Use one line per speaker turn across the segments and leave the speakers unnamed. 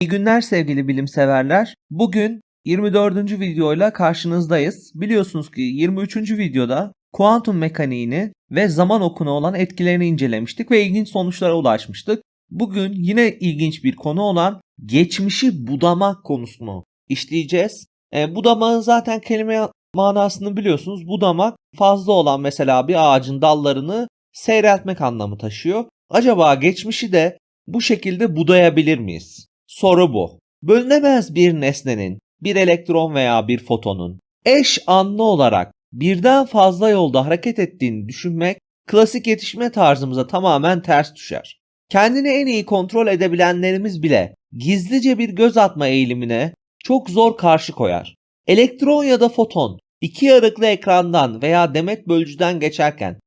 İyi günler sevgili bilimseverler. Bugün 24. videoyla karşınızdayız. Biliyorsunuz ki 23. videoda kuantum mekaniğini ve zaman okuna olan etkilerini incelemiştik ve ilginç sonuçlara ulaşmıştık. Bugün yine ilginç bir konu olan geçmişi budamak konusunu işleyeceğiz. E, budamanın zaten kelime manasını biliyorsunuz. Budamak fazla olan mesela bir ağacın dallarını seyreltmek anlamı taşıyor. Acaba geçmişi de bu şekilde budayabilir miyiz? Soru bu. Bölünemez bir nesnenin, bir elektron veya bir fotonun eş anlı olarak birden fazla yolda hareket ettiğini düşünmek klasik yetişme tarzımıza tamamen ters düşer. Kendini en iyi kontrol edebilenlerimiz bile gizlice bir göz atma eğilimine çok zor karşı koyar. Elektron ya da foton iki yarıklı ekrandan veya demet bölücüden geçerken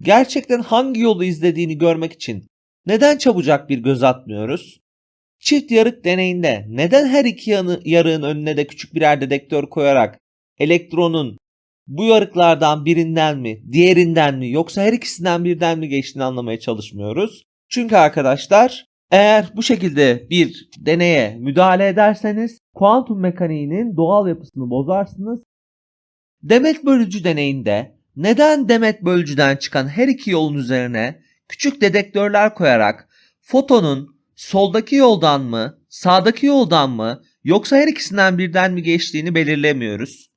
gerçekten hangi yolu izlediğini görmek için neden çabucak bir göz atmıyoruz? Çift yarık deneyinde neden her iki yanı, yarığın önüne de küçük birer dedektör koyarak elektronun bu yarıklardan birinden mi, diğerinden mi yoksa her ikisinden birden mi geçtiğini anlamaya çalışmıyoruz? Çünkü arkadaşlar eğer bu şekilde bir deneye müdahale ederseniz kuantum mekaniğinin doğal yapısını bozarsınız. Demet bölücü deneyinde neden demet bölücüden çıkan her iki yolun üzerine küçük dedektörler koyarak fotonun soldaki yoldan mı, sağdaki yoldan mı yoksa her ikisinden birden mi geçtiğini belirlemiyoruz.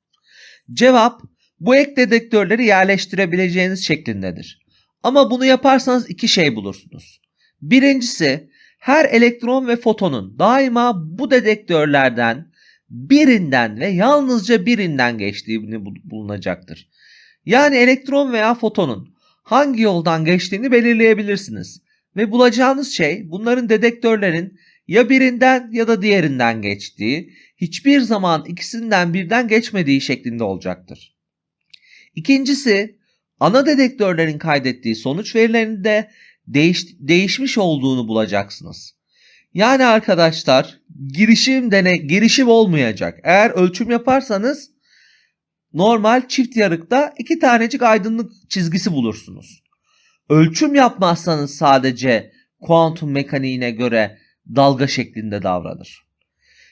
Cevap bu ek dedektörleri yerleştirebileceğiniz şeklindedir. Ama bunu yaparsanız iki şey bulursunuz. Birincisi her elektron ve fotonun daima bu dedektörlerden birinden ve yalnızca birinden geçtiğini bulunacaktır. Yani elektron veya fotonun hangi yoldan geçtiğini belirleyebilirsiniz. Ve bulacağınız şey bunların dedektörlerin ya birinden ya da diğerinden geçtiği, hiçbir zaman ikisinden birden geçmediği şeklinde olacaktır. İkincisi, ana dedektörlerin kaydettiği sonuç verilerinde değiş, değişmiş olduğunu bulacaksınız. Yani arkadaşlar girişim dene girişim olmayacak. Eğer ölçüm yaparsanız normal çift yarıkta iki tanecik aydınlık çizgisi bulursunuz. Ölçüm yapmazsanız sadece kuantum mekaniğine göre dalga şeklinde davranır.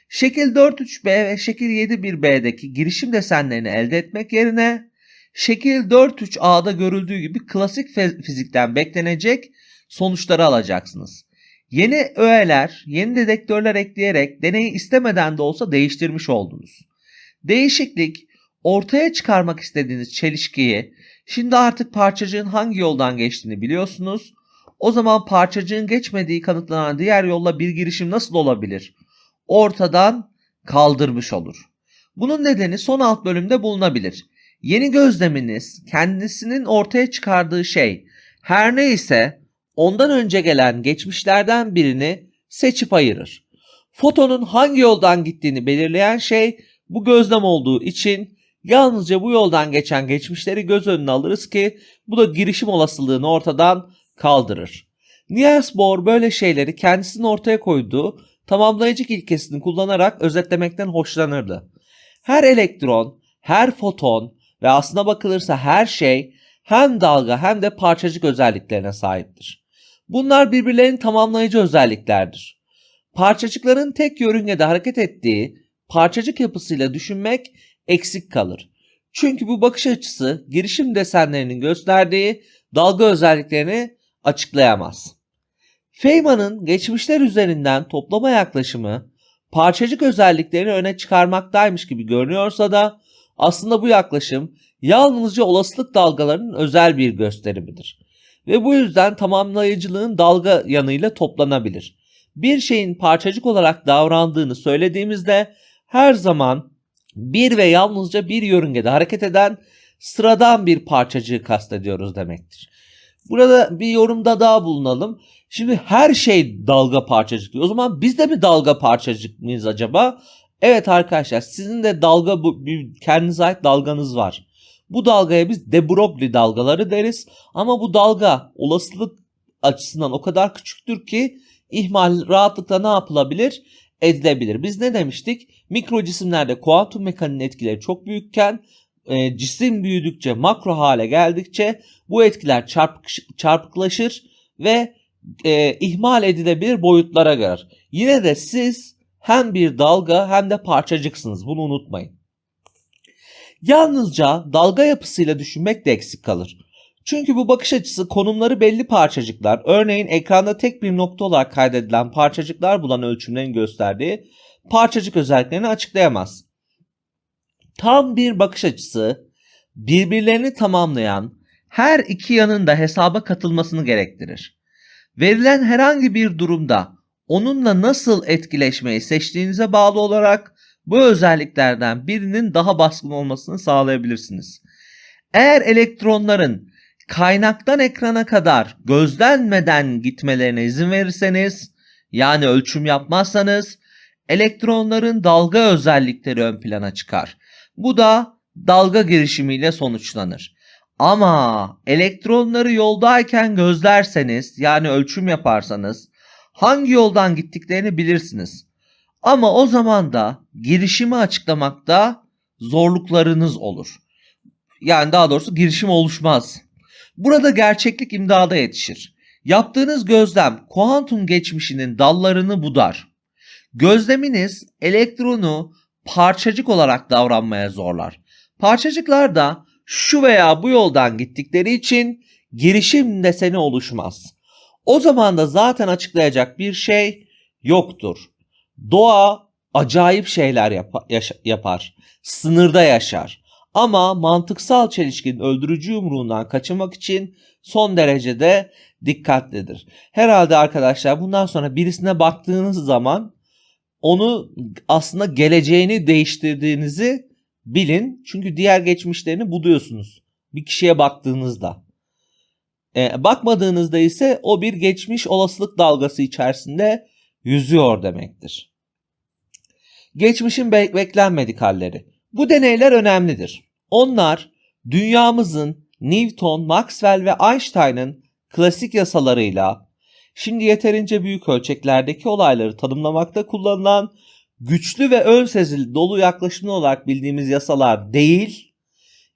Şekil 4.3b ve şekil 7.1b'deki girişim desenlerini elde etmek yerine şekil 4.3a'da görüldüğü gibi klasik fizikten beklenecek sonuçları alacaksınız. Yeni öğeler, yeni dedektörler ekleyerek deneyi istemeden de olsa değiştirmiş oldunuz. Değişiklik ortaya çıkarmak istediğiniz çelişkiyi şimdi artık parçacığın hangi yoldan geçtiğini biliyorsunuz. O zaman parçacığın geçmediği kanıtlanan diğer yolla bir girişim nasıl olabilir? Ortadan kaldırmış olur. Bunun nedeni son alt bölümde bulunabilir. Yeni gözleminiz kendisinin ortaya çıkardığı şey her neyse ondan önce gelen geçmişlerden birini seçip ayırır. Fotonun hangi yoldan gittiğini belirleyen şey bu gözlem olduğu için yalnızca bu yoldan geçen geçmişleri göz önüne alırız ki bu da girişim olasılığını ortadan kaldırır. Niels Bohr böyle şeyleri kendisinin ortaya koyduğu tamamlayıcı ilkesini kullanarak özetlemekten hoşlanırdı. Her elektron, her foton ve aslına bakılırsa her şey hem dalga hem de parçacık özelliklerine sahiptir. Bunlar birbirlerinin tamamlayıcı özelliklerdir. Parçacıkların tek yörüngede hareket ettiği parçacık yapısıyla düşünmek eksik kalır. Çünkü bu bakış açısı girişim desenlerinin gösterdiği dalga özelliklerini açıklayamaz. Feynman'ın geçmişler üzerinden toplama yaklaşımı parçacık özelliklerini öne çıkarmaktaymış gibi görünüyorsa da aslında bu yaklaşım yalnızca olasılık dalgalarının özel bir gösterimidir. Ve bu yüzden tamamlayıcılığın dalga yanıyla toplanabilir. Bir şeyin parçacık olarak davrandığını söylediğimizde her zaman bir ve yalnızca bir yörüngede hareket eden sıradan bir parçacığı kastediyoruz demektir. Burada bir yorumda daha bulunalım. Şimdi her şey dalga parçacık diyor. O zaman biz de mi dalga parçacık mıyız acaba? Evet arkadaşlar sizin de dalga bu kendinize ait dalganız var. Bu dalgaya biz de Broglie dalgaları deriz. Ama bu dalga olasılık açısından o kadar küçüktür ki ihmal rahatlıkla ne yapılabilir? Edilebilir. Biz ne demiştik? Mikro cisimlerde kuantum mekaniğinin etkileri çok büyükken e, cisim büyüdükçe makro hale geldikçe bu etkiler çarpık, çarpıklaşır ve e, ihmal edilebilir boyutlara gelir. Yine de siz hem bir dalga hem de parçacıksınız. Bunu unutmayın. Yalnızca dalga yapısıyla düşünmek de eksik kalır. Çünkü bu bakış açısı konumları belli parçacıklar, örneğin ekranda tek bir nokta olarak kaydedilen parçacıklar bulan ölçümlerin gösterdiği parçacık özelliklerini açıklayamaz. Tam bir bakış açısı birbirlerini tamamlayan her iki yanın da hesaba katılmasını gerektirir. Verilen herhangi bir durumda onunla nasıl etkileşmeyi seçtiğinize bağlı olarak bu özelliklerden birinin daha baskın olmasını sağlayabilirsiniz. Eğer elektronların kaynaktan ekrana kadar gözlenmeden gitmelerine izin verirseniz, yani ölçüm yapmazsanız, elektronların dalga özellikleri ön plana çıkar. Bu da dalga girişimiyle sonuçlanır. Ama elektronları yoldayken gözlerseniz, yani ölçüm yaparsanız, hangi yoldan gittiklerini bilirsiniz. Ama o zaman da girişimi açıklamakta zorluklarınız olur. Yani daha doğrusu girişim oluşmaz. Burada gerçeklik imdada yetişir. Yaptığınız gözlem kuantum geçmişinin dallarını budar. Gözleminiz elektronu parçacık olarak davranmaya zorlar. Parçacıklar da şu veya bu yoldan gittikleri için girişim deseni oluşmaz. O zaman da zaten açıklayacak bir şey yoktur. Doğa acayip şeyler yap- yaşa- yapar. Sınırda yaşar. Ama mantıksal çelişkinin öldürücü yumruğundan kaçınmak için son derecede dikkatlidir. Herhalde arkadaşlar bundan sonra birisine baktığınız zaman onu aslında geleceğini değiştirdiğinizi bilin. Çünkü diğer geçmişlerini buluyorsunuz. Bir kişiye baktığınızda. E, bakmadığınızda ise o bir geçmiş olasılık dalgası içerisinde yüzüyor demektir. Geçmişin be- beklenmedik halleri. Bu deneyler önemlidir. Onlar dünyamızın Newton, Maxwell ve Einstein'ın klasik yasalarıyla şimdi yeterince büyük ölçeklerdeki olayları tanımlamakta kullanılan güçlü ve ön sezili dolu yaklaşımlı olarak bildiğimiz yasalar değil,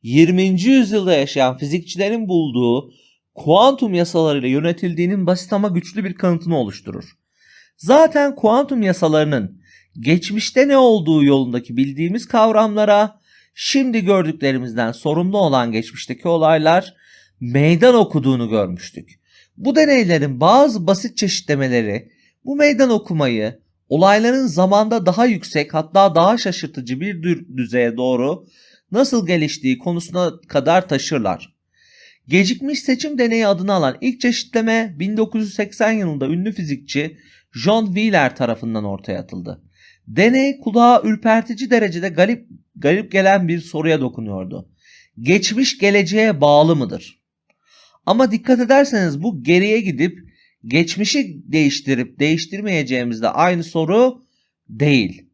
20. yüzyılda yaşayan fizikçilerin bulduğu kuantum yasalarıyla yönetildiğinin basit ama güçlü bir kanıtını oluşturur. Zaten kuantum yasalarının geçmişte ne olduğu yolundaki bildiğimiz kavramlara şimdi gördüklerimizden sorumlu olan geçmişteki olaylar meydan okuduğunu görmüştük. Bu deneylerin bazı basit çeşitlemeleri bu meydan okumayı olayların zamanda daha yüksek hatta daha şaşırtıcı bir dü- düzeye doğru nasıl geliştiği konusuna kadar taşırlar. Gecikmiş seçim deneyi adını alan ilk çeşitleme 1980 yılında ünlü fizikçi John Wheeler tarafından ortaya atıldı. Deney kulağa ürpertici derecede garip, garip gelen bir soruya dokunuyordu. Geçmiş geleceğe bağlı mıdır? Ama dikkat ederseniz bu geriye gidip geçmişi değiştirip değiştirmeyeceğimizde aynı soru değil.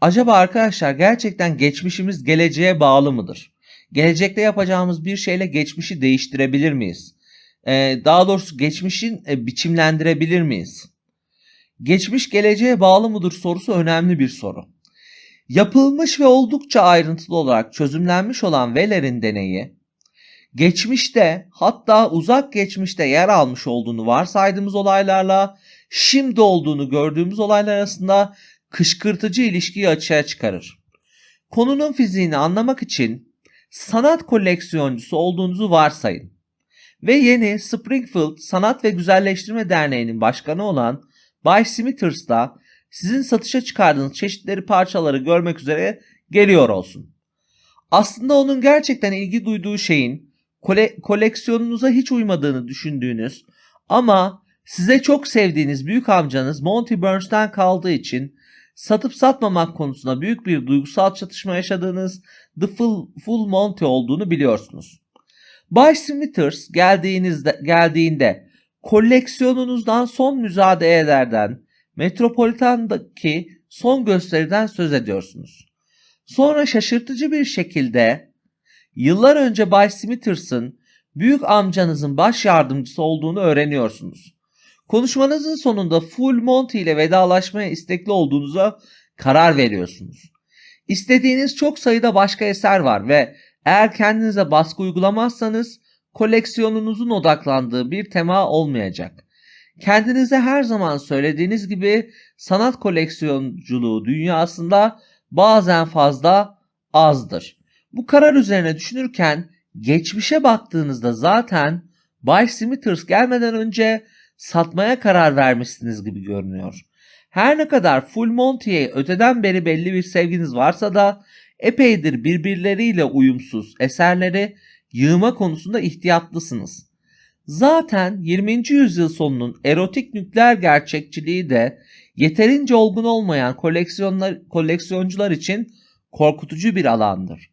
Acaba arkadaşlar gerçekten geçmişimiz geleceğe bağlı mıdır? Gelecekte yapacağımız bir şeyle geçmişi değiştirebilir miyiz? Ee, daha doğrusu geçmişin e, biçimlendirebilir miyiz? Geçmiş geleceğe bağlı mıdır sorusu önemli bir soru. Yapılmış ve oldukça ayrıntılı olarak çözümlenmiş olan Weller'in deneyi, geçmişte hatta uzak geçmişte yer almış olduğunu varsaydığımız olaylarla şimdi olduğunu gördüğümüz olaylar arasında kışkırtıcı ilişkiyi açığa çıkarır. Konunun fiziğini anlamak için sanat koleksiyoncusu olduğunuzu varsayın ve yeni Springfield Sanat ve Güzelleştirme Derneği'nin başkanı olan Bay Smithers da sizin satışa çıkardığınız çeşitleri parçaları görmek üzere geliyor olsun. Aslında onun gerçekten ilgi duyduğu şeyin kole- koleksiyonunuza hiç uymadığını düşündüğünüz ama size çok sevdiğiniz büyük amcanız Monty Burns'ten kaldığı için satıp satmamak konusunda büyük bir duygusal çatışma yaşadığınız The Full, Full Monty olduğunu biliyorsunuz. Bay Smithers geldiğinizde, geldiğinde koleksiyonunuzdan son müzadeyelerden, Metropolitan'daki son gösteriden söz ediyorsunuz. Sonra şaşırtıcı bir şekilde yıllar önce Bay Smithers'ın büyük amcanızın baş yardımcısı olduğunu öğreniyorsunuz. Konuşmanızın sonunda Full Monty ile vedalaşmaya istekli olduğunuza karar veriyorsunuz. İstediğiniz çok sayıda başka eser var ve eğer kendinize baskı uygulamazsanız koleksiyonunuzun odaklandığı bir tema olmayacak. Kendinize her zaman söylediğiniz gibi sanat koleksiyonculuğu dünyasında bazen fazla azdır. Bu karar üzerine düşünürken geçmişe baktığınızda zaten Bay Smithers gelmeden önce satmaya karar vermişsiniz gibi görünüyor. Her ne kadar Full Monty'ye öteden beri belli bir sevginiz varsa da epeydir birbirleriyle uyumsuz eserleri yığma konusunda ihtiyatlısınız. Zaten 20. yüzyıl sonunun erotik nükleer gerçekçiliği de yeterince olgun olmayan koleksiyonlar, koleksiyoncular için korkutucu bir alandır.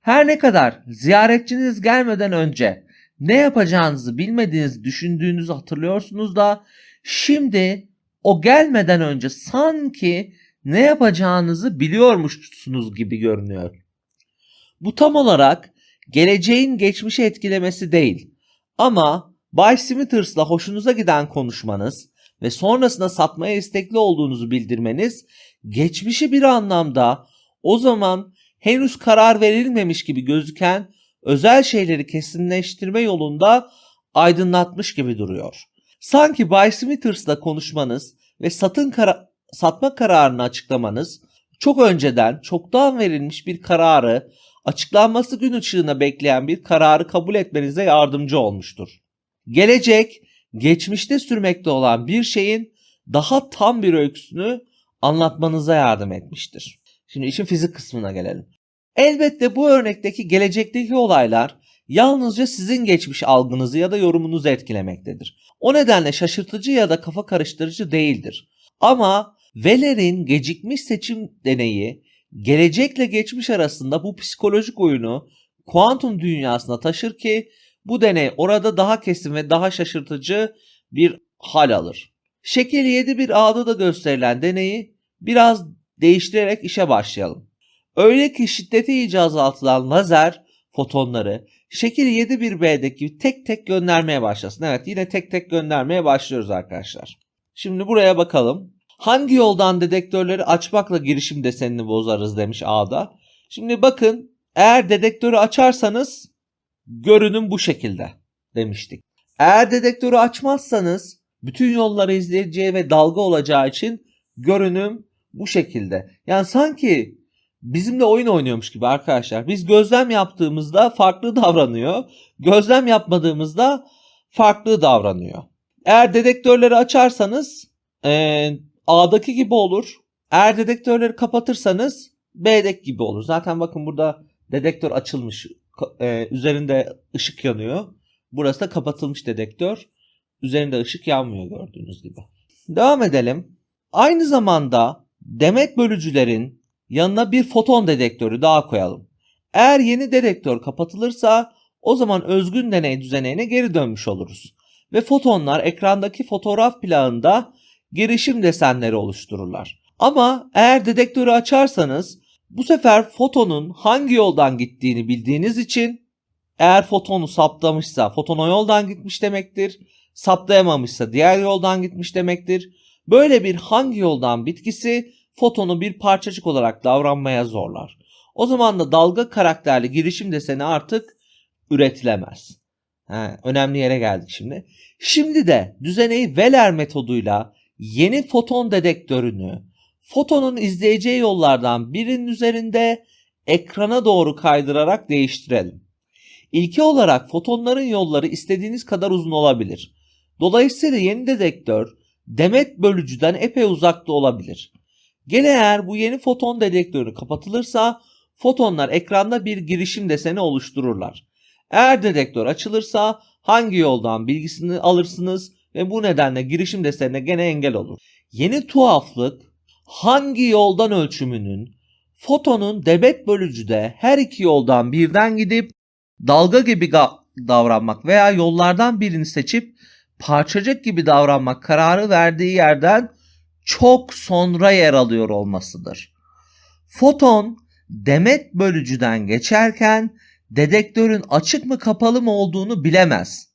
Her ne kadar ziyaretçiniz gelmeden önce ne yapacağınızı bilmediğinizi düşündüğünüzü hatırlıyorsunuz da şimdi o gelmeden önce sanki ne yapacağınızı biliyormuşsunuz gibi görünüyor. Bu tam olarak geleceğin geçmişi etkilemesi değil. Ama Bay Smithers hoşunuza giden konuşmanız ve sonrasında satmaya istekli olduğunuzu bildirmeniz geçmişi bir anlamda o zaman henüz karar verilmemiş gibi gözüken özel şeyleri kesinleştirme yolunda aydınlatmış gibi duruyor. Sanki Bay Smithers'la konuşmanız ve satın kara- satma kararını açıklamanız çok önceden çoktan verilmiş bir kararı açıklanması gün ışığına bekleyen bir kararı kabul etmenize yardımcı olmuştur. Gelecek, geçmişte sürmekte olan bir şeyin daha tam bir öyküsünü anlatmanıza yardım etmiştir. Şimdi işin fizik kısmına gelelim. Elbette bu örnekteki gelecekteki olaylar yalnızca sizin geçmiş algınızı ya da yorumunuzu etkilemektedir. O nedenle şaşırtıcı ya da kafa karıştırıcı değildir. Ama Weller'in gecikmiş seçim deneyi gelecekle geçmiş arasında bu psikolojik oyunu kuantum dünyasına taşır ki bu deney orada daha kesin ve daha şaşırtıcı bir hal alır. Şekil 7 bir A'da da gösterilen deneyi biraz değiştirerek işe başlayalım. Öyle ki şiddeti iyice azaltılan lazer fotonları şekil 7 bir B'deki tek tek göndermeye başlasın. Evet yine tek tek göndermeye başlıyoruz arkadaşlar. Şimdi buraya bakalım. Hangi yoldan dedektörleri açmakla girişim desenini bozarız demiş A'da. Şimdi bakın eğer dedektörü açarsanız görünüm bu şekilde demiştik. Eğer dedektörü açmazsanız bütün yolları izleyeceği ve dalga olacağı için görünüm bu şekilde. Yani sanki bizimle oyun oynuyormuş gibi arkadaşlar. Biz gözlem yaptığımızda farklı davranıyor. Gözlem yapmadığımızda farklı davranıyor. Eğer dedektörleri açarsanız e, A'daki gibi olur. Eğer dedektörleri kapatırsanız B'deki gibi olur. Zaten bakın burada dedektör açılmış. E, üzerinde ışık yanıyor. Burası da kapatılmış dedektör. Üzerinde ışık yanmıyor gördüğünüz gibi. Devam edelim. Aynı zamanda demet bölücülerin yanına bir foton dedektörü daha koyalım. Eğer yeni dedektör kapatılırsa o zaman özgün deney düzenine geri dönmüş oluruz. Ve fotonlar ekrandaki fotoğraf plağında girişim desenleri oluştururlar. Ama eğer dedektörü açarsanız bu sefer fotonun hangi yoldan gittiğini bildiğiniz için eğer fotonu saptamışsa foton o yoldan gitmiş demektir. Saptayamamışsa diğer yoldan gitmiş demektir. Böyle bir hangi yoldan bitkisi fotonu bir parçacık olarak davranmaya zorlar. O zaman da dalga karakterli girişim deseni artık üretilemez. He, önemli yere geldik şimdi. Şimdi de düzeneyi Weller metoduyla yeni foton dedektörünü fotonun izleyeceği yollardan birinin üzerinde ekrana doğru kaydırarak değiştirelim. İlki olarak fotonların yolları istediğiniz kadar uzun olabilir. Dolayısıyla yeni dedektör demet bölücüden epey uzakta olabilir. Gene eğer bu yeni foton dedektörü kapatılırsa fotonlar ekranda bir girişim deseni oluştururlar. Eğer dedektör açılırsa hangi yoldan bilgisini alırsınız ve bu nedenle girişim desenine gene engel olur. Yeni tuhaflık hangi yoldan ölçümünün fotonun debet bölücüde her iki yoldan birden gidip dalga gibi davranmak veya yollardan birini seçip parçacık gibi davranmak kararı verdiği yerden çok sonra yer alıyor olmasıdır. Foton demet bölücüden geçerken dedektörün açık mı kapalı mı olduğunu bilemez.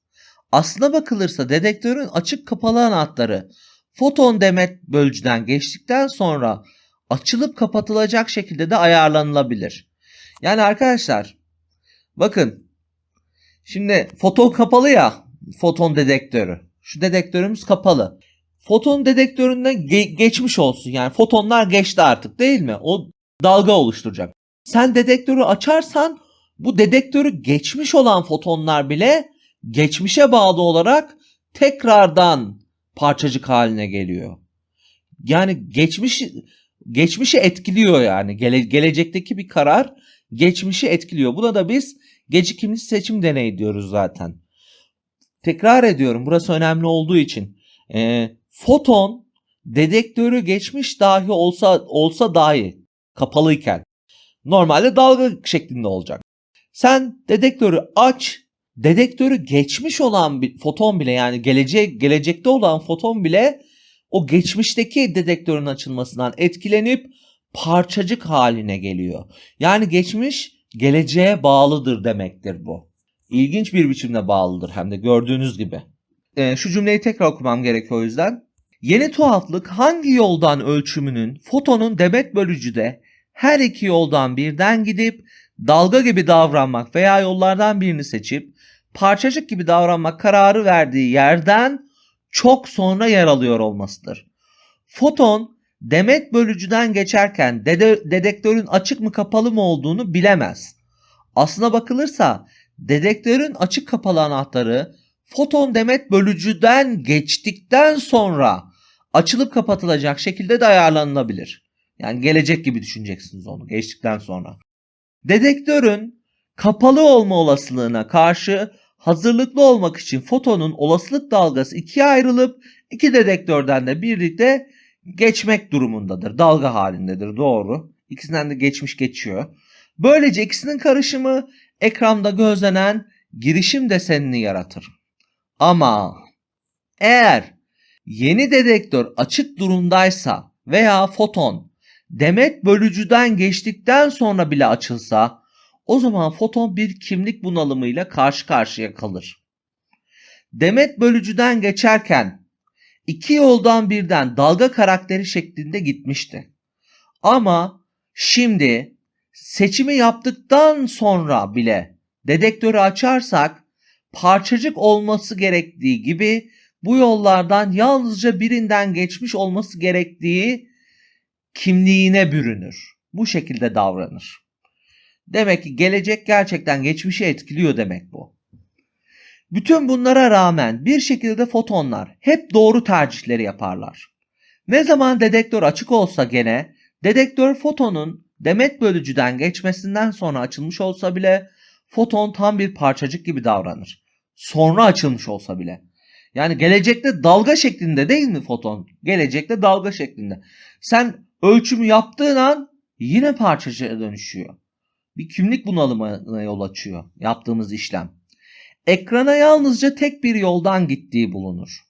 Aslına bakılırsa dedektörün açık kapalı anahtarı foton demet bölücüden geçtikten sonra açılıp kapatılacak şekilde de ayarlanılabilir. Yani arkadaşlar bakın şimdi foton kapalı ya foton dedektörü. Şu dedektörümüz kapalı. Foton dedektöründen ge- geçmiş olsun. Yani fotonlar geçti artık değil mi? O dalga oluşturacak. Sen dedektörü açarsan bu dedektörü geçmiş olan fotonlar bile geçmişe bağlı olarak tekrardan parçacık haline geliyor. Yani geçmiş geçmişi etkiliyor yani. Gele, gelecekteki bir karar geçmişi etkiliyor. Buna da biz gecikimli seçim deneyi diyoruz zaten. Tekrar ediyorum burası önemli olduğu için. Ee, foton dedektörü geçmiş dahi olsa olsa dahi kapalıyken normalde dalga şeklinde olacak. Sen dedektörü aç, dedektörü geçmiş olan bir foton bile yani gelecek gelecekte olan foton bile o geçmişteki dedektörün açılmasından etkilenip parçacık haline geliyor. Yani geçmiş geleceğe bağlıdır demektir bu. İlginç bir biçimde bağlıdır hem de gördüğünüz gibi. Ee, şu cümleyi tekrar okumam gerekiyor o yüzden. Yeni tuhaflık hangi yoldan ölçümünün fotonun demet bölücüde her iki yoldan birden gidip dalga gibi davranmak veya yollardan birini seçip parçacık gibi davranmak kararı verdiği yerden çok sonra yer alıyor olmasıdır. Foton demet bölücüden geçerken dede- dedektörün açık mı kapalı mı olduğunu bilemez. Aslına bakılırsa dedektörün açık kapalı anahtarı foton demet bölücüden geçtikten sonra açılıp kapatılacak şekilde de ayarlanabilir. Yani gelecek gibi düşüneceksiniz onu geçtikten sonra. Dedektörün kapalı olma olasılığına karşı hazırlıklı olmak için fotonun olasılık dalgası ikiye ayrılıp iki dedektörden de birlikte geçmek durumundadır. Dalga halindedir doğru. İkisinden de geçmiş geçiyor. Böylece ikisinin karışımı ekranda gözlenen girişim desenini yaratır. Ama eğer yeni dedektör açık durumdaysa veya foton demet bölücüden geçtikten sonra bile açılsa o zaman foton bir kimlik bunalımıyla karşı karşıya kalır. Demet bölücüden geçerken iki yoldan birden dalga karakteri şeklinde gitmişti. Ama şimdi seçimi yaptıktan sonra bile dedektörü açarsak parçacık olması gerektiği gibi bu yollardan yalnızca birinden geçmiş olması gerektiği kimliğine bürünür. Bu şekilde davranır. Demek ki gelecek gerçekten geçmişi etkiliyor demek bu. Bütün bunlara rağmen bir şekilde fotonlar hep doğru tercihleri yaparlar. Ne zaman dedektör açık olsa gene dedektör fotonun demet bölücüden geçmesinden sonra açılmış olsa bile foton tam bir parçacık gibi davranır. Sonra açılmış olsa bile. Yani gelecekte dalga şeklinde değil mi foton? Gelecekte dalga şeklinde. Sen ölçümü yaptığın an yine parçacığa dönüşüyor. Bir kimlik bunalımına yol açıyor yaptığımız işlem. Ekrana yalnızca tek bir yoldan gittiği bulunur.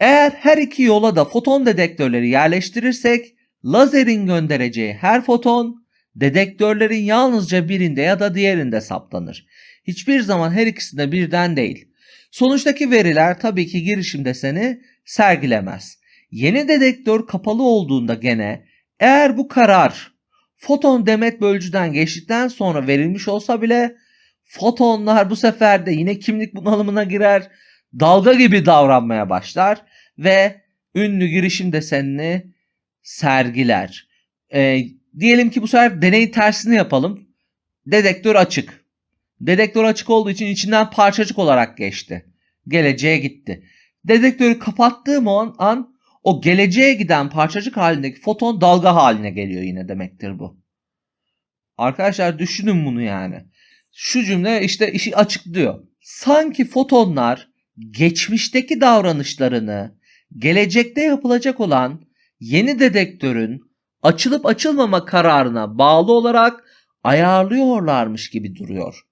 Eğer her iki yola da foton dedektörleri yerleştirirsek lazerin göndereceği her foton dedektörlerin yalnızca birinde ya da diğerinde saptanır. Hiçbir zaman her ikisinde birden değil. Sonuçtaki veriler tabii ki girişim deseni sergilemez. Yeni dedektör kapalı olduğunda gene eğer bu karar foton demet bölücüden geçtikten sonra verilmiş olsa bile fotonlar bu sefer de yine kimlik bunalımına girer, dalga gibi davranmaya başlar ve ünlü girişim desenini sergiler. Ee, diyelim ki bu sefer deneyin tersini yapalım. Dedektör açık. Dedektör açık olduğu için içinden parçacık olarak geçti. Geleceğe gitti. Dedektörü kapattığım an, an o geleceğe giden parçacık halindeki foton dalga haline geliyor yine demektir bu. Arkadaşlar düşünün bunu yani. Şu cümle işte işi açıklıyor. Sanki fotonlar geçmişteki davranışlarını gelecekte yapılacak olan yeni dedektörün açılıp açılmama kararına bağlı olarak ayarlıyorlarmış gibi duruyor.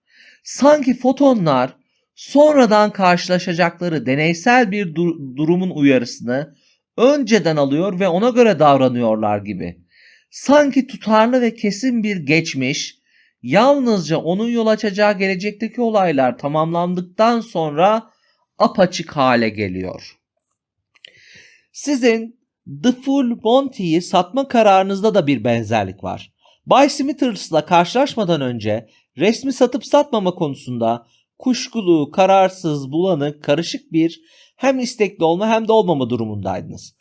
Sanki fotonlar sonradan karşılaşacakları deneysel bir dur- durumun uyarısını önceden alıyor ve ona göre davranıyorlar gibi. Sanki tutarlı ve kesin bir geçmiş, yalnızca onun yol açacağı gelecekteki olaylar tamamlandıktan sonra apaçık hale geliyor. Sizin The Full Monty'yi satma kararınızda da bir benzerlik var. Bay Smithers karşılaşmadan önce resmi satıp satmama konusunda kuşkulu, kararsız, bulanık, karışık bir hem istekli olma hem de olmama durumundaydınız.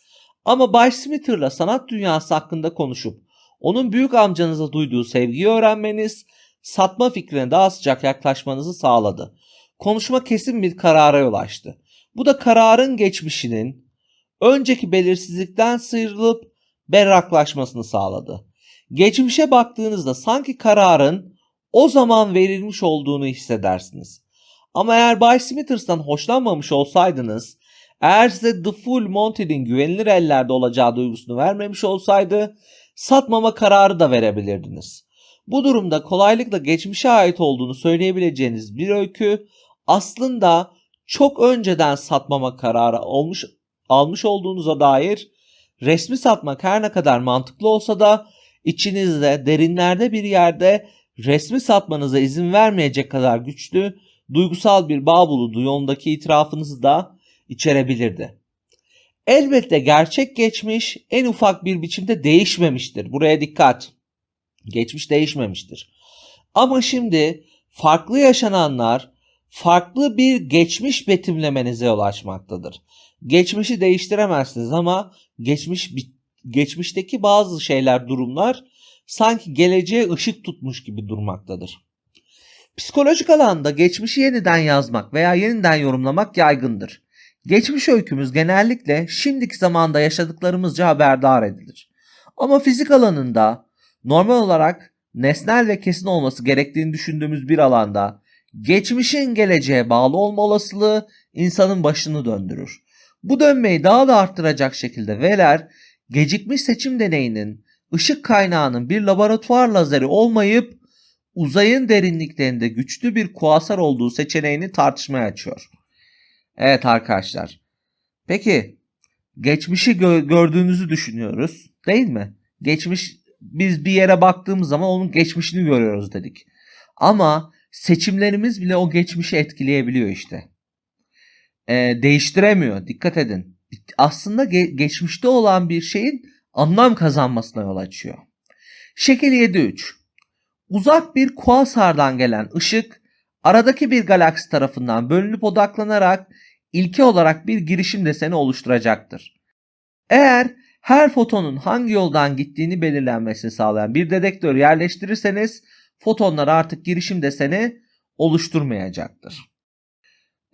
Ama Bay Smither'la sanat dünyası hakkında konuşup onun büyük amcanıza duyduğu sevgiyi öğrenmeniz satma fikrine daha sıcak yaklaşmanızı sağladı. Konuşma kesin bir karara yol açtı. Bu da kararın geçmişinin önceki belirsizlikten sıyrılıp berraklaşmasını sağladı. Geçmişe baktığınızda sanki kararın o zaman verilmiş olduğunu hissedersiniz. Ama eğer Bay Smithers'tan hoşlanmamış olsaydınız, eğer size The Full Monty'nin güvenilir ellerde olacağı duygusunu vermemiş olsaydı, satmama kararı da verebilirdiniz. Bu durumda kolaylıkla geçmişe ait olduğunu söyleyebileceğiniz bir öykü aslında çok önceden satmama kararı olmuş almış olduğunuza dair resmi satmak her ne kadar mantıklı olsa da içinizde derinlerde bir yerde resmi satmanıza izin vermeyecek kadar güçlü duygusal bir bağ bulunduğu yolundaki itirafınızı da içerebilirdi. Elbette gerçek geçmiş en ufak bir biçimde değişmemiştir. Buraya dikkat. Geçmiş değişmemiştir. Ama şimdi farklı yaşananlar farklı bir geçmiş betimlemenize yol açmaktadır. Geçmişi değiştiremezsiniz ama geçmiş geçmişteki bazı şeyler, durumlar sanki geleceğe ışık tutmuş gibi durmaktadır. Psikolojik alanda geçmişi yeniden yazmak veya yeniden yorumlamak yaygındır. Geçmiş öykümüz genellikle şimdiki zamanda yaşadıklarımızca haberdar edilir. Ama fizik alanında normal olarak nesnel ve kesin olması gerektiğini düşündüğümüz bir alanda geçmişin geleceğe bağlı olma olasılığı insanın başını döndürür. Bu dönmeyi daha da arttıracak şekilde veler gecikmiş seçim deneyinin ışık kaynağının bir laboratuvar lazeri olmayıp uzayın derinliklerinde güçlü bir kuasar olduğu seçeneğini tartışmaya açıyor. Evet arkadaşlar. Peki geçmişi gö- gördüğünüzü düşünüyoruz değil mi? Geçmiş biz bir yere baktığımız zaman onun geçmişini görüyoruz dedik. Ama seçimlerimiz bile o geçmişi etkileyebiliyor işte. Ee, değiştiremiyor. Dikkat edin. Aslında ge- geçmişte olan bir şeyin anlam kazanmasına yol açıyor. Şekil 7.3 Uzak bir kuasardan gelen ışık aradaki bir galaksi tarafından bölünüp odaklanarak ilke olarak bir girişim deseni oluşturacaktır. Eğer her fotonun hangi yoldan gittiğini belirlenmesini sağlayan bir dedektör yerleştirirseniz fotonlar artık girişim deseni oluşturmayacaktır.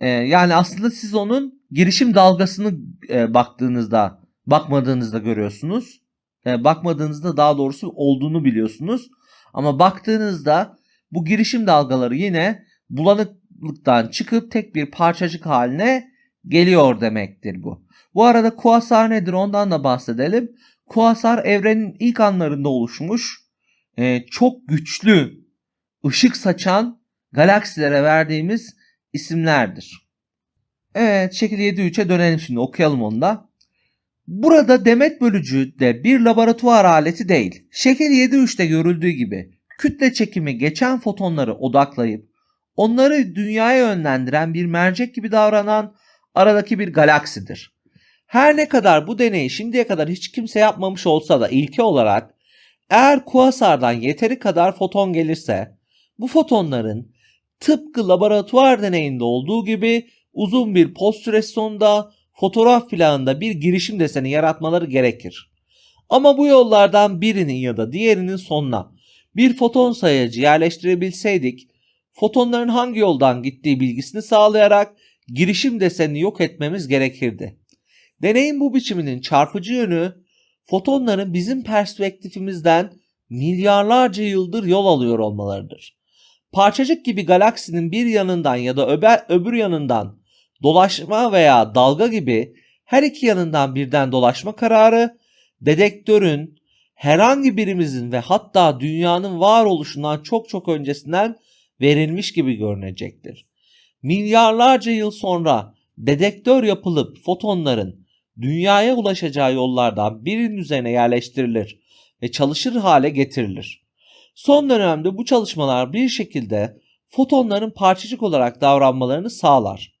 Ee, yani aslında siz onun girişim dalgasını e, baktığınızda bakmadığınızda görüyorsunuz. E, bakmadığınızda daha doğrusu olduğunu biliyorsunuz. Ama baktığınızda bu girişim dalgaları yine bulanıklıktan çıkıp tek bir parçacık haline geliyor demektir bu. Bu arada kuasar nedir ondan da bahsedelim. Kuasar evrenin ilk anlarında oluşmuş e, çok güçlü ışık saçan galaksilere verdiğimiz isimlerdir. Evet şekil 7.3'e dönelim şimdi okuyalım onu da. Burada demet bölücü de bir laboratuvar aleti değil. Şekil 7.3'te görüldüğü gibi kütle çekimi geçen fotonları odaklayıp onları dünyaya yönlendiren bir mercek gibi davranan aradaki bir galaksidir. Her ne kadar bu deneyi şimdiye kadar hiç kimse yapmamış olsa da ilke olarak eğer kuasardan yeteri kadar foton gelirse bu fotonların tıpkı laboratuvar deneyinde olduğu gibi uzun bir post süresi sonunda fotoğraf planında bir girişim deseni yaratmaları gerekir. Ama bu yollardan birinin ya da diğerinin sonuna bir foton sayacı yerleştirebilseydik, fotonların hangi yoldan gittiği bilgisini sağlayarak girişim desenini yok etmemiz gerekirdi. Deneyin bu biçiminin çarpıcı yönü fotonların bizim perspektifimizden milyarlarca yıldır yol alıyor olmalarıdır. Parçacık gibi galaksinin bir yanından ya da öbür yanından dolaşma veya dalga gibi her iki yanından birden dolaşma kararı dedektörün herhangi birimizin ve hatta dünyanın varoluşundan çok çok öncesinden verilmiş gibi görünecektir. Milyarlarca yıl sonra dedektör yapılıp fotonların dünyaya ulaşacağı yollardan birinin üzerine yerleştirilir ve çalışır hale getirilir. Son dönemde bu çalışmalar bir şekilde fotonların parçacık olarak davranmalarını sağlar.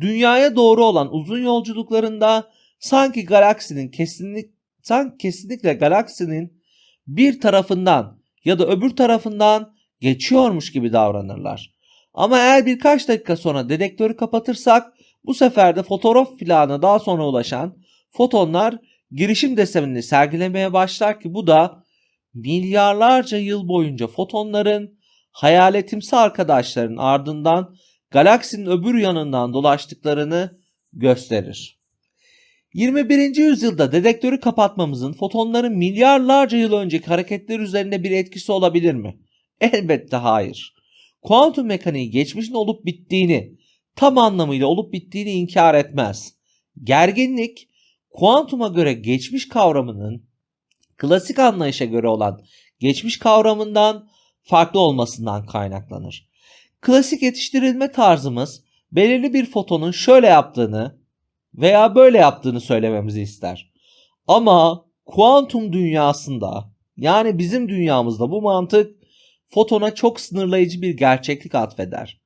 Dünyaya doğru olan uzun yolculuklarında sanki galaksinin kesinlik sanki kesinlikle galaksinin bir tarafından ya da öbür tarafından geçiyormuş gibi davranırlar. Ama eğer birkaç dakika sonra dedektörü kapatırsak bu sefer de fotoğraf plağına daha sonra ulaşan fotonlar girişim desenini sergilemeye başlar ki bu da milyarlarca yıl boyunca fotonların hayaletimsi arkadaşların ardından galaksinin öbür yanından dolaştıklarını gösterir. 21. yüzyılda dedektörü kapatmamızın fotonların milyarlarca yıl önceki hareketler üzerinde bir etkisi olabilir mi? Elbette hayır. Kuantum mekaniği geçmişin olup bittiğini, tam anlamıyla olup bittiğini inkar etmez. Gerginlik, kuantuma göre geçmiş kavramının klasik anlayışa göre olan geçmiş kavramından farklı olmasından kaynaklanır. Klasik yetiştirilme tarzımız belirli bir fotonun şöyle yaptığını veya böyle yaptığını söylememizi ister. Ama kuantum dünyasında yani bizim dünyamızda bu mantık fotona çok sınırlayıcı bir gerçeklik atfeder.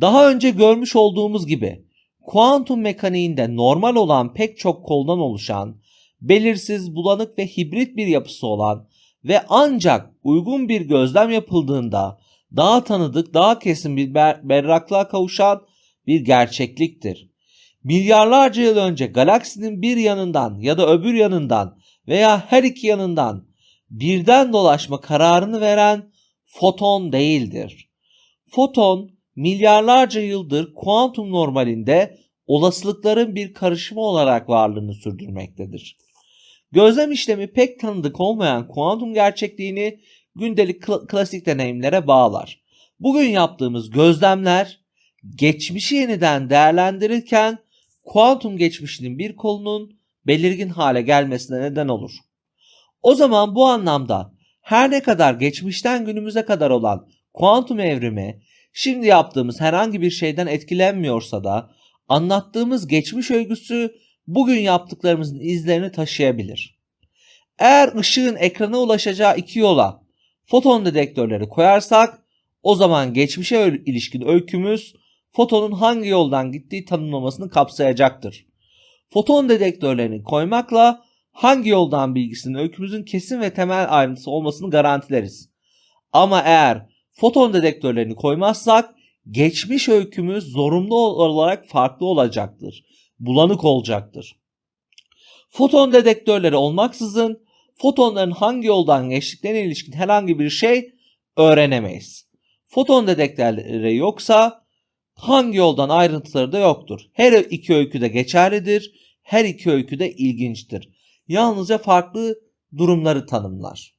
Daha önce görmüş olduğumuz gibi kuantum mekaniğinde normal olan pek çok koldan oluşan, belirsiz, bulanık ve hibrit bir yapısı olan ve ancak uygun bir gözlem yapıldığında daha tanıdık, daha kesin bir ber- berraklığa kavuşan bir gerçekliktir. Milyarlarca yıl önce galaksinin bir yanından ya da öbür yanından veya her iki yanından birden dolaşma kararını veren foton değildir. Foton milyarlarca yıldır kuantum normalinde olasılıkların bir karışımı olarak varlığını sürdürmektedir. Gözlem işlemi pek tanıdık olmayan kuantum gerçekliğini gündelik kla- klasik deneyimlere bağlar. Bugün yaptığımız gözlemler geçmişi yeniden değerlendirirken kuantum geçmişinin bir kolunun belirgin hale gelmesine neden olur. O zaman bu anlamda her ne kadar geçmişten günümüze kadar olan kuantum evrimi şimdi yaptığımız herhangi bir şeyden etkilenmiyorsa da anlattığımız geçmiş öyküsü bugün yaptıklarımızın izlerini taşıyabilir. Eğer ışığın ekrana ulaşacağı iki yola foton dedektörleri koyarsak o zaman geçmişe ilişkin öykümüz fotonun hangi yoldan gittiği tanımlamasını kapsayacaktır. Foton dedektörlerini koymakla hangi yoldan bilgisinin öykümüzün kesin ve temel ayrıntısı olmasını garantileriz. Ama eğer foton dedektörlerini koymazsak geçmiş öykümüz zorunlu olarak farklı olacaktır. Bulanık olacaktır. Foton dedektörleri olmaksızın fotonların hangi yoldan geçtiklerine ilişkin herhangi bir şey öğrenemeyiz. Foton dedektörleri yoksa hangi yoldan ayrıntıları da yoktur. Her iki öykü de geçerlidir. Her iki öykü de ilginçtir. Yalnızca farklı durumları tanımlar.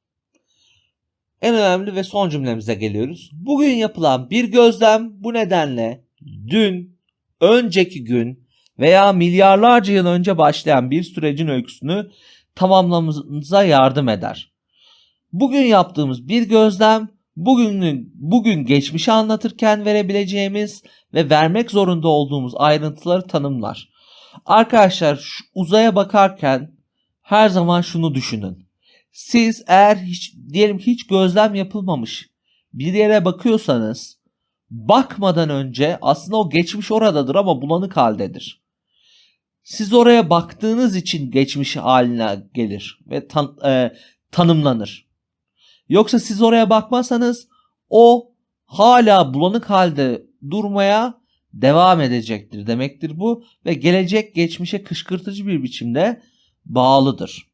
En önemli ve son cümlemize geliyoruz. Bugün yapılan bir gözlem bu nedenle dün, önceki gün veya milyarlarca yıl önce başlayan bir sürecin öyküsünü tamamlamamıza yardım eder. Bugün yaptığımız bir gözlem bugünün bugün geçmişi anlatırken verebileceğimiz ve vermek zorunda olduğumuz ayrıntıları tanımlar. Arkadaşlar uzaya bakarken her zaman şunu düşünün. Siz eğer hiç diyelim hiç gözlem yapılmamış bir yere bakıyorsanız bakmadan önce aslında o geçmiş oradadır ama bulanık haldedir. Siz oraya baktığınız için geçmiş haline gelir ve tan- e, tanımlanır. Yoksa siz oraya bakmazsanız o hala bulanık halde durmaya devam edecektir demektir bu ve gelecek geçmişe kışkırtıcı bir biçimde bağlıdır.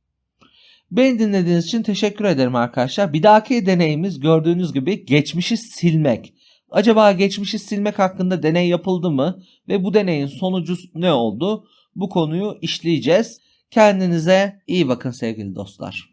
Beni dinlediğiniz için teşekkür ederim arkadaşlar. Bir dahaki deneyimiz gördüğünüz gibi geçmişi silmek. Acaba geçmişi silmek hakkında deney yapıldı mı ve bu deneyin sonucu ne oldu? Bu konuyu işleyeceğiz. Kendinize iyi bakın sevgili dostlar.